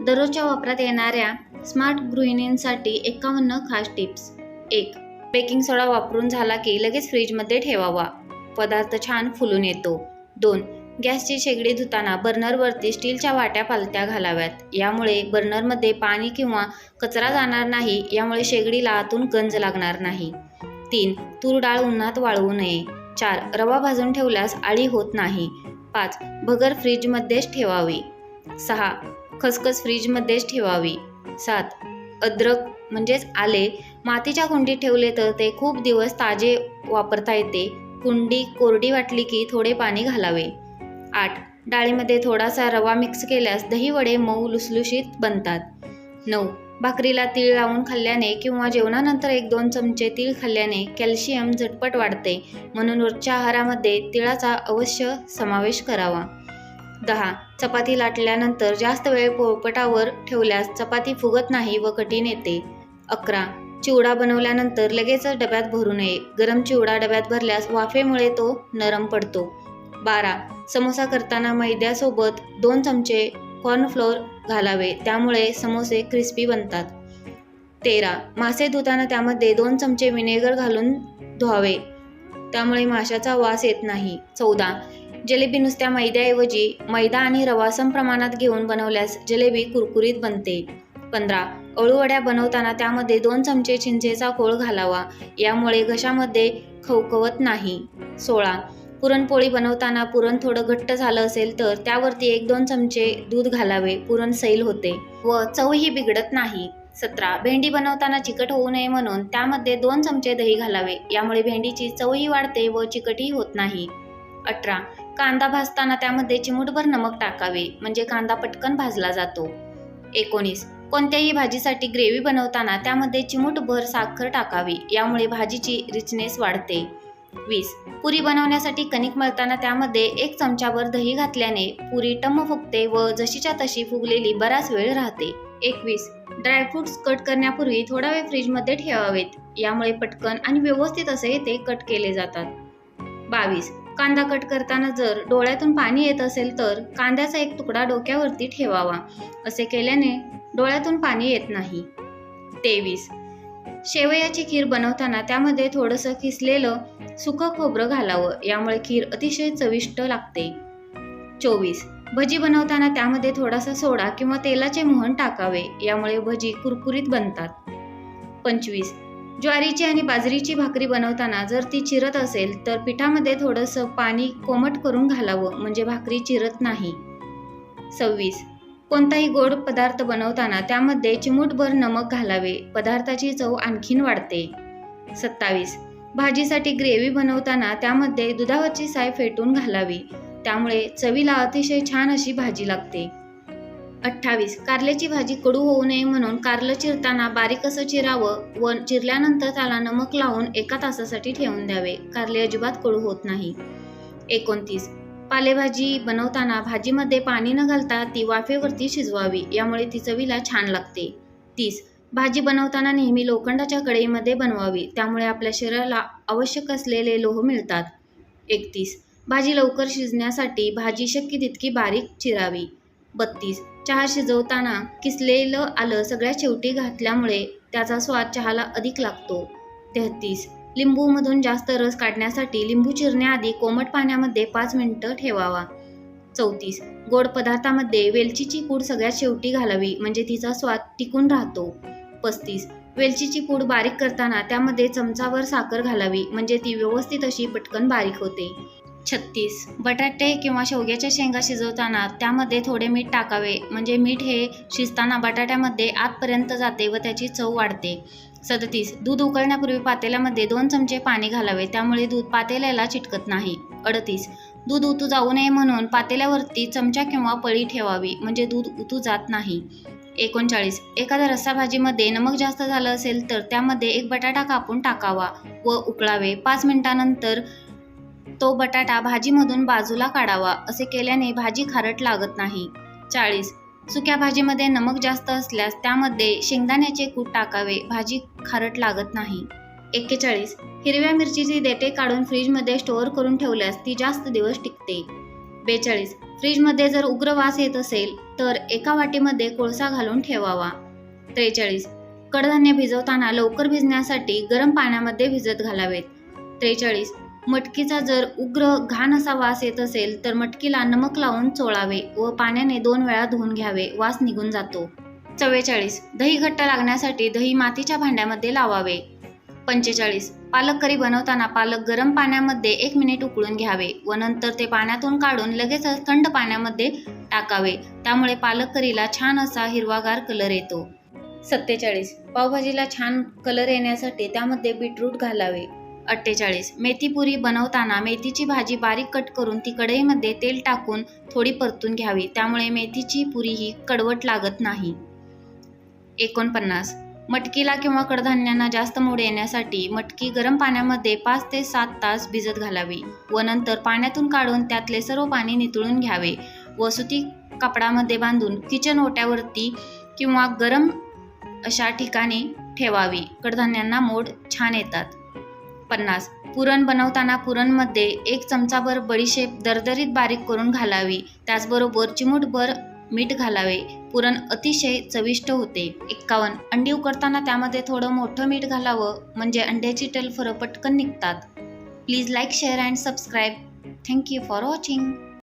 दररोजच्या वापरात येणाऱ्या स्मार्ट गृहिणींसाठी एकावन्न खास टिप्स. एक बेकिंग सोडा वापरून झाला की लगेच फ्रीजमध्ये ठेवावा. पदार्थ छान फुलून येतो. दोन गॅसची शेगडी धुताना बर्नरवरती स्टीलच्या वाट्या पालत्या घालाव्यात. यामुळे बर्नरमध्ये पाणी किंवा कचरा जाणार नाही यामुळे शेगडीला आतून गंज लागणार नाही. तीन तूर डाळ उन्हात वाळवू नये. चार रवा भाजून ठेवल्यास आळी होत नाही. पाच भगर फ्रीजमध्येच ठेवावी. सहा खसखस फ्रीजमध्येच ठेवावी. सात अद्रक म्हणजेच आले मातीच्या कुंडीत ठेवले तर ते खूप दिवस ताजे वापरता येते. कुंडी कोरडी वाटली की थोडे पाणी घालावे. आठ डाळीमध्ये थोडासा रवा मिक्स केल्यास दहीवडे मऊ लुसलुशीत बनतात. नऊ भाकरीला तीळ लावून खाल्ल्याने किंवा जेवणानंतर एक दोन चमचे तीळ खाल्ल्याने कॅल्शियम झटपट वाढते. म्हणून रोजच्या आहारामध्ये तिळाचा अवश्य समावेश करावा. दहा. चपाती लाटल्यानंतर जास्त वेळ पोळपटावर ठेवल्यास चपाती फुगत नाही व कठीण येते. अकरा. चिवडा बनवल्यानंतर लगेचच डब्यात भरू नये. गरम चिवडा डब्यात भरल्यास वाफेमुळे तो नरम पडतो. बारा. समोसा करताना मैद्यासोबत दोन चमचे कॉर्नफ्लोअर घालावे. त्यामुळे समोसे क्रिस्पी बनतात. तेरा. मासे धुताना त्यामध्ये दोन चमचे विनेगर घालून धुवावे. त्यामुळे माशाचा वास येत नाही. चौदा. जलेबी नुसत्या मैद्याऐवजी मैदा आणि रवा सम प्रमाणात घेऊन बनवल्यास जलेबी कुरकुरीत बनते. पंधरा. अळूवड्या बनवताना त्यामध्ये दोन चमचे चिंचेचा कोळ घालावा. यामुळे घशामध्ये खवखवत नाही. सोळा. पुरणपोळी बनवताना पुरण थोडं घट्ट झालं असेल तर त्यावरती एक दोन चमचे दूध घालावे. पुरण सैल होते व चवही बिघडत नाही. सतरा. भेंडी बनवताना चिकट होऊ नये म्हणून त्यामध्ये दोन चमचे दही घालावे. यामुळे भेंडीची चवही वाढते व चिकटही होत नाही. अठरा. कांदा भाजताना त्यामध्ये चिमूटभर नमक टाकावे म्हणजे कांदा पटकन भाजला जातो. एकोणीस. कोणत्याही भाजीसाठी ग्रेव्ही बनवताना त्यामध्ये चिमूटभर साखर टाकावी यामुळे भाजीची रिचनेस वाढते. वीस. पुरी बनवण्यासाठी कणिक मळताना त्यामध्ये एक चमचाभर दही घातल्याने पुरी टम्म फुगते व जशीच्या तशी फुगलेली बराच वेळ राहते. एकवीस. ड्रायफ्रुट्स कट करण्यापूर्वी थोडा वेळ फ्रीजमध्ये ठेवावेत यामुळे पटकन आणि व्यवस्थित असे ते कट केले जातात. बावीस. कांदा कट करताना जर डोळ्यातून पाणी येत असेल तर कांद्याचा एक तुकडा डोक्यावरती ठेवावा. असे केल्याने डोळ्यातून पाणी येत नाही. तेवीस. शेवयाची खीर बनवताना त्यामध्ये थोडंसं किसलेलं सुकं खोबरं घालावं. यामुळे खीर अतिशय चविष्ट लागते. चोवीस. भजी बनवताना त्यामध्ये थोडासा सोडा किंवा तेलाचे मोहन टाकावे. यामुळे भजी कुरकुरीत बनतात. पंचवीस. ज्वारीची आणि बाजरीची भाकरी बनवताना जर ती चिरत असेल तर पिठामध्ये थोडंसं पाणी कोमट करून घालावं म्हणजे भाकरी चिरत नाही. सव्वीस. कोणताही गोड पदार्थ बनवताना त्यामध्ये चिमूटभर नमक घालावे पदार्थाची चव आणखीन वाढते. सत्तावीस. भाजीसाठी ग्रेव्ही बनवताना त्यामध्ये दुधावरची साय फेटून घालावी त्यामुळे चवीला अतिशय छान अशी भाजी लागते. अठ्ठावीस. कारल्याची भाजी कडू होऊ नये म्हणून कारलं चिरताना बारीक असं चिरावं. व चिरल्यानंतर त्याला नमक लावून एका तासासाठी ठेवून द्यावे. कारले अजिबात कडू होत नाही. एकोणतीस. पालेभाजी बनवताना भाजीमध्ये पाणी न घालता ती वाफेवरती शिजवावी. यामुळे ती चवीला छान लागते. तीस. भाजी बनवताना नेहमी लोखंडाच्या कढईमध्ये बनवावी. त्यामुळे आपल्या शरीराला आवश्यक असलेले लोह मिळतात. एकतीस. भाजी लवकर शिजण्यासाठी भाजी शक्य तितकी बारीक चिरावी. बत्तीस. चहा शिजवताना किसलेलं आलं सगळ्यात शेवटी घातल्यामुळे त्याचा स्वाद चहाला अधिक लागतो. तेहतीस. लिंबूमधून जास्त रस काढण्यासाठी लिंबू चिरण्याआधी कोमट पाण्यामध्ये पाच मिनटं ठेवावा. चौतीस. गोड पदार्थामध्ये वेलचीची पूड सगळ्यात शेवटी घालावी म्हणजे तिचा स्वाद टिकून राहतो. पस्तीस. वेलचीची पूड बारीक करताना त्यामध्ये चमचावर साखर घालावी म्हणजे ती व्यवस्थित अशी पटकन बारीक होते. छत्तीस. बटाटे किंवा शेवग्याच्या शेंगा शिजवताना त्यामध्ये थोडे मीठ टाकावे. म्हणजे मीठ हे शिजताना बटाट्यामध्ये आतपर्यंत जाते व त्याची चव वाढते. सदतीस. दूध उकळण्यापूर्वी पातेल्यामध्ये दोन चमचे पाणी घालावे. त्यामुळे दूध पातेल्याला चिटकत नाही. अडतीस. दूध उतू जाऊ नये म्हणून पातेल्यावरती चमचा किंवा पळी ठेवावी. म्हणजे दूध उतू जात नाही. एकोणचाळीस. एखाद्या रस्सा भाजीमध्ये नमक जास्त झालं असेल तर त्यामध्ये एक बटाटा कापून टाकावा व उकळावे. पाच मिनिटानंतर तो बटाटा भाजीमधून बाजूला काढावा असे केल्याने भाजी खारट लागत नाही. चाळीस. सुक्या भाजीमध्ये नमक जास्त असल्यास त्यामध्ये शेंगदाण्याचे कूट टाकावे भाजी खारट लागत नाही. एक्केचाळीस. हिरव्या मिरचीची देटे काढून फ्रीजमध्ये स्टोअर करून ठेवल्यास ती जास्त दिवस टिकते. बेचाळीस. फ्रीजमध्ये जर उग्र वास येत असेल तर एका वाटीमध्ये कोळसा घालून ठेवावा. त्रेचाळीस. कडधान्य भिजवताना लवकर भिजण्यासाठी गरम पाण्यामध्ये भिजत घालावेत. त्रेचाळीस. मटकीचा जर उग्र घाण असा वास येत असेल तर मटकीला नमक लावून चोळावे व पाण्याने दोन वेळा धुवून घ्यावे. वास निघून जातो. चव्वेचाळीस. दही घट्ट लागण्यासाठी दही मातीच्या भांड्यामध्ये लावावे. पंचेचाळीस. पालक करी बनवताना पालक गरम पाण्यामध्ये एक मिनिट उकळून घ्यावे व नंतर ते पाण्यातून काढून लगेचच थंड पाण्यामध्ये टाकावे. त्यामुळे पालक करीला छान असा हिरवागार कलर येतो. सत्तेचाळीस. पावभाजीला छान कलर येण्यासाठी त्यामध्ये बीटरूट घालावे. अठ्ठेचाळीस. मेथीपुरी बनवताना मेथीची भाजी बारीक कट करून ती कढईमध्ये तेल टाकून थोडी परतून घ्यावी. त्यामुळे मेथीची पुरी ही कडवट लागत नाही. एकोणपन्नास. मटकीला किंवा कडधान्यांना जास्त मोड येण्यासाठी मटकी गरम पाण्यामध्ये पाच ते सात तास भिजत घालावी व नंतर पाण्यातून काढून त्यातले सर्व पाणी नितळून घ्यावे व सुती कापडामध्ये बांधून किचन ओट्यावरती किंवा गरम अशा ठिकाणी ठेवावी. कडधान्यांना मोड छान येतात. पन्नास. पुरण बनवताना पुरणमध्ये एक चमचाभर बडीशेप दरदरीत बारीक करून घालावी. त्याचबरोबर चिमूटभर मीठ घालावे. पुरण अतिशय चविष्ट होते. एक्कावन्न. अंडी उकडताना त्यामध्ये थोडं मोठं मीठ घालावं म्हणजे अंड्याची टलफरं पटकन निघतात. Please like share and subscribe. Thank you for watching.